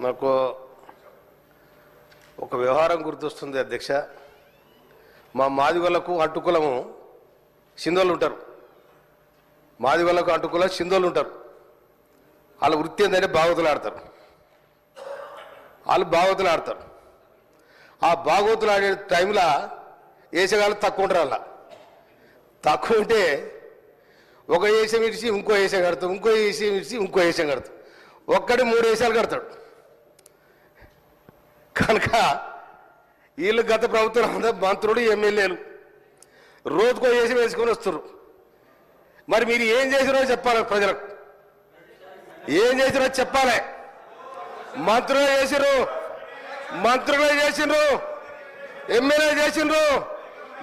నాకు ఒక వ్యవహారం గుర్తొస్తుంది అధ్యక్ష. మా మాదిగలకు అటుకులము సింధోళ్ళు ఉంటారు. మాదిగలకు అడ్డుకుల సింధోళ్ళు ఉంటారు. వాళ్ళ వృత్తి ఏంటంటే భాగవతులు ఆడతారు. వాళ్ళు భాగవతులు ఆడతారు. ఆ భాగవతులు ఆడే టైంలో వేసేగాళ్ళు తక్కువ ఉంటారు అలా. తక్కువ ఉంటే ఒక వేసం ఇడిచి ఇంకో వేసం కడతాం ఇంకో వేసం ఇడిచి ఇంకో వేసం కడతాం ఒక్కడి మూడు వేసాలు కడతాడు. కనుక వీళ్ళు గత ప్రభుత్వం అంతా మంత్రులు ఎమ్మెల్యేలు రోజుకో వేసి వేసుకొని వస్తారు మరి మీరు ఏం చేసినో చెప్పాలి ప్రజలకు. ఏం చేసినో చెప్పాలి. మంత్రులు చేసిరు మంత్రులు చేసిండ్రు ఎమ్మెల్యే చేసిండ్రు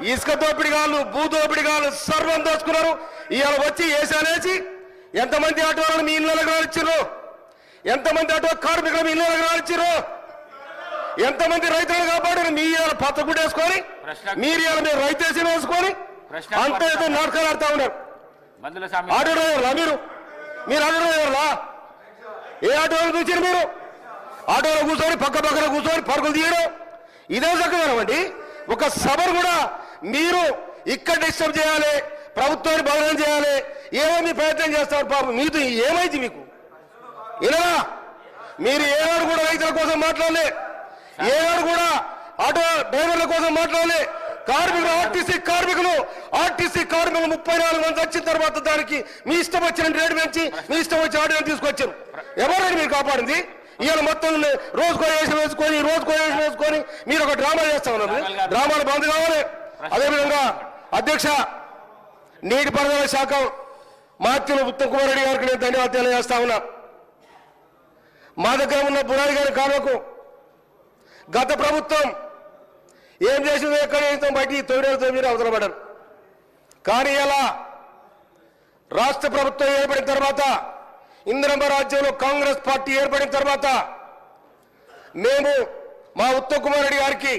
ఇసుక దోపిడి కాళ్ళు భూ దోపిడి కాళ్ళు సర్వం దోచుకున్నారు ఇవాళ వచ్చి వేసానేసి ఎంతమంది ఆటో వాళ్ళని మీ ఇళ్ళకి రానిచ్చారు ఎంతమంది ఆటో కార్మికులు మీ ఇళ్ళకి రానిచ్చారు ఎంతమంది రైతులను కాపాడారు? మీ ఇవాళ గుడ్డ వేసుకొని మీరు ఇవాళ మీరు రైతేసి వేసుకొని అంత ఏదో నాటకాలు ఆడుతా ఉన్నారు. ఆటో డ్రైవర్లా మీరు మీరు ఆటో డ్రైవర్లా ఏ ఆటోలో చూసారు మీరు? ఆటోలో కూర్చొని పక్క పక్కన కూర్చొని పరుగులు తీయడం. ఇదే చక్కదనం అండి. ఒక సభను కూడా మీరు ఇక్కడ డిస్టర్బ్ చేయాలి ప్రభుత్వాన్ని భవనం చేయాలి ఏమో మీ ప్రయత్నం చేస్తారు పాపం. మీతో ఏమైంది మీకు? ఇలా మీరు ఏనాడు కూడా రైతుల కోసం మాట్లాడలే. ఏనాడు కూడా ఆటో డ్రైవర్ల కోసం మాట్లాడాలి. కార్మికులు ఆర్టీసీ కార్మికులు ఆర్టీసీ కార్మికులు ముప్పై నాలుగు మంది వచ్చిన తర్వాత దానికి మీ ఇష్టం వచ్చిన రేటు పెంచి మీ ఇష్టం వచ్చి ఆటో తీసుకొచ్చారు. ఎవరైనా మీరు కాపాడింది? ఇవాళ మొత్తం రోజు వేషం వేసుకొని రోజు వేషం వేసుకొని మీరు ఒక డ్రామా చేస్తా ఉన్నారు. డ్రామాలు బంద్ కావాలి. అదేవిధంగా అధ్యక్ష నీటిపారుదల శాఖ మాత్యులు ఉత్తమ్ కుమార్ రెడ్డి గారికి నేను ధన్యవాదాలు చేస్తా ఉన్నా. మా దగ్గర ఉన్న బురాడి గారి కానుకు గత ప్రభుత్వం ఏం చేసిందో ఎక్కడ చేస్తాం బయటికి తొమ్మిది మీరు అవతల కానీ ఇలా రాష్ట్ర ప్రభుత్వం ఏర్పడిన తర్వాత ఇందిరమ్మ రాజ్యంలో కాంగ్రెస్ పార్టీ ఏర్పడిన తర్వాత మేము మా ఉత్తమ్ కుమార్ రెడ్డి గారికి